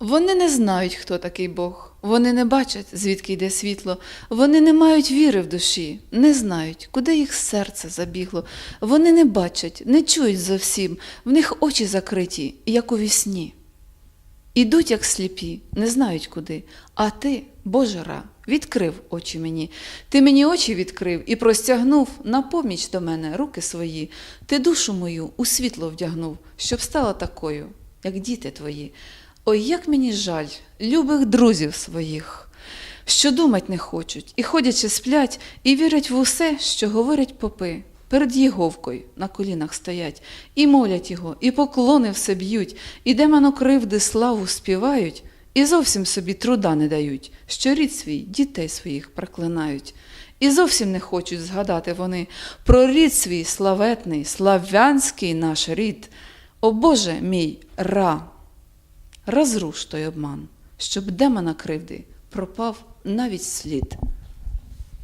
Вони не знають, хто такий Бог. Вони не бачать, звідки йде світло. Вони не мають віри в душі, не знають, куди їх серце забігло. Вони не бачать, не чують зовсім, в них очі закриті, як у вісні. Ідуть, як сліпі, не знають куди. А ти, Боже ра, відкрив очі мені. Ти мені очі відкрив і простягнув на поміч до мене руки свої. Ти душу мою у світло вдягнув, щоб стала такою, як діти твої. Ой, як мені жаль, любих друзів своїх, що думать не хочуть, і ходячи сплять, і вірять в усе, що говорять попи. Перед Єговкою на колінах стоять, і молять його, і поклони все б'ють, і демону кривди славу співають, і зовсім собі труда не дають, що рід свій дітей своїх проклинають. І зовсім не хочуть згадати вони про рід свій славетний, славянський наш рід. О Боже мій ра! Розруш той обман, щоб демона кривди пропав навіть слід.